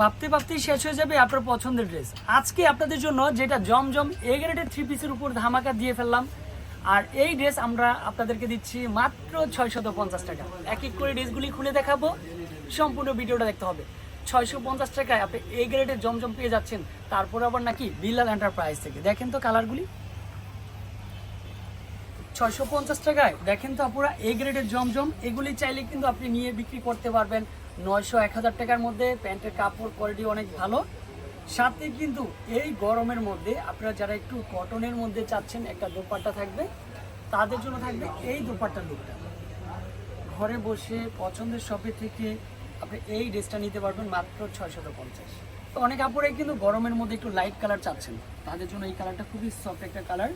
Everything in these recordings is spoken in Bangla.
ভাবতে ভাবতেই শেষ হয়ে যাবে আপনার পছন্দের ড্রেস আজকে আপনাদের জন্য যেটা জমজম এ গ্রেডের থ্রি পিসের উপর ধামাকা দিয়ে ফেললাম। আর এই ড্রেস আমরা আপনাদেরকে দিচ্ছি মাত্র ছয়শত পঞ্চাশ টাকা। এক এক করে ড্রেসগুলি খুলে দেখাবো। সম্পূর্ণ ভিডিওটা দেখতে হবে। ছয়শো পঞ্চাশ টাকায় আপনি এই গ্রেডের জমজম পেয়ে যাচ্ছেন। তারপর আবার নাকি বিল্লাল এন্টারপ্রাইজ থেকে। দেখেন তো কালারগুলি ছয়শো পঞ্চাশ টাকায়। দেখেন তো আপুরা, এ গ্রেডের জমজম। এগুলি চাইলে কিন্তু আপনি নিয়ে বিক্রি করতে পারবেন। নয়শো এক হাজার টাকার মধ্যে প্যান্টের কাপড় কোয়ালিটি অনেক ভালো। সাথে কিন্তু এই গরমের মধ্যে আপনারা যারা একটু কটনের মধ্যে চাচ্ছেন, একটা দোপাট্টা থাকবে। তাদের জন্য থাকবে এই দোপাট্টার লুকটা। ঘরে বসে পছন্দের শপে থেকে আপনি এই ড্রেসটা নিতে পারবেন মাত্র ছয়শত পঞ্চাশ। তো অনেক কাপড়ে কিন্তু গরমের মধ্যে একটু লাইট কালার চাচ্ছেন। তাদের জন্য এই কালারটা খুবই সফট একটা কালার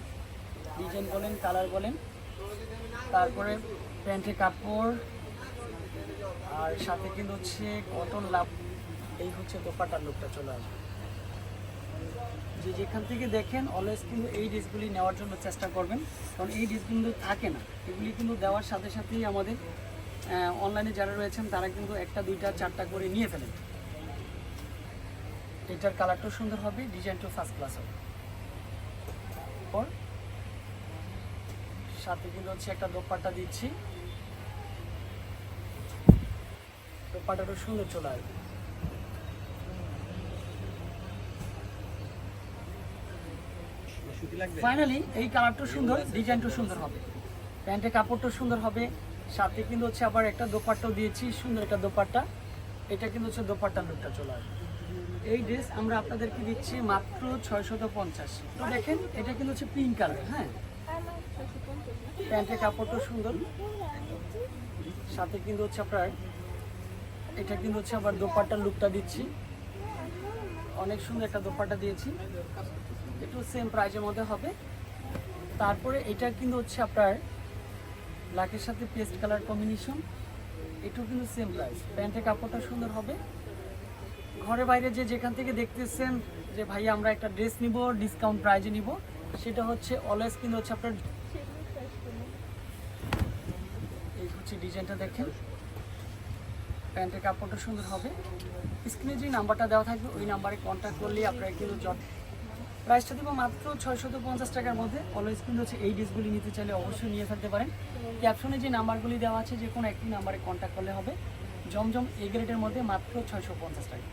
ডিজাইন বলেন, কালার বলেন। তারপরে প্যান্টের কাপড়, আর সাথে কিন্তু হচ্ছে কটন লাভ এই হচ্ছে দোপাটার লুকটা চলে আসবে। যে যেখান থেকে দেখেন অলওয়েজ কিন্তু এই ড্রেসগুলি নেওয়ার জন্য চেষ্টা করবেন। কারণ এই ড্রেস কিন্তু থাকে না। এগুলি কিন্তু দেওয়ার সাথে সাথেই আমাদের অনলাইনে যারা রয়েছেন, তারা কিন্তু একটা, দুইটা, চারটা করে নিয়ে ফেলেন। এটার কালারটাও সুন্দর হবে ডিজাইনটাও ফার্স্ট ক্লাস হবে। সাথে কিন্তু হচ্ছে একটা দোপাট্টা দিচ্ছি। দোপাট্টাটা সুন্দর চলে আসবে। ফাইনালি এই কালারটা সুন্দর ডিজাইনটা সুন্দর হবে। প্যান্টের কাপড়টা সুন্দর হবে। সাথে কিন্তু হচ্ছে আবার একটা দোপাট্টাও দিয়েছি সুন্দর একটা দোপাট্টা। এটা কিন্তু হচ্ছে দোপাট্টার লুকটা চলে আসবে। এই ড্রেস আমরা আপনাদেরকে দিচ্ছি মাত্র ছয়শত পঞ্চাশ। তো দেখেন এটা কিন্তু হচ্ছে পিঙ্ক কালার হ্যাঁ? প্যান্টের কাপড়টা সুন্দর। সাথে কিন্তু হচ্ছে আপনার, এটা কিন্তু হচ্ছে আবার দোপাট্টার লুকটা দিচ্ছি। অনেক সুন্দর একটা দোপাট্টা দিয়েছি। একটু সেম প্রাইজের মধ্যে হবে। তারপরে এটা কিন্তু হচ্ছে আপনার ব্ল্যাকের সাথে পেস্ট কালার কম্বিনেশন এটাও কিন্তু সেম প্রাইস প্যান্টের কাপড়টা সুন্দর হবে। ঘরে বাইরে যে যেখান থেকে দেখতেছেন যে ভাই আমরা একটা ড্রেস নিব ডিসকাউন্ট প্রাইজে নিব। সেটা হচ্ছে অলওয়েজ কিন্তু হচ্ছে আপনার এই হচ্ছে ডিজাইনটা দেখেন। প্যান্টের কাপড়টা সুন্দর হবে। স্ক্রিনে যে নাম্বারটা দেওয়া থাকবে, ওই নাম্বারে কন্ট্যাক্ট করলে আপনারা কিন্তু জট প্রাইসটা দেবো মাত্র ছয়শত পঞ্চাশ টাকার মধ্যে। অলওয়েজ কিন্তু হচ্ছে এই ডিসগুলি নিতে চাইলে অবশ্যই নিয়ে থাকতে পারেন। ক্যাপশনে যে নাম্বারগুলি দেওয়া আছে, যে কোনো একটি নাম্বারে কন্ট্যাক্ট করলে হবে। জমজম এ গ্রেডের মধ্যে মাত্র ছয়শো পঞ্চাশ টাকা।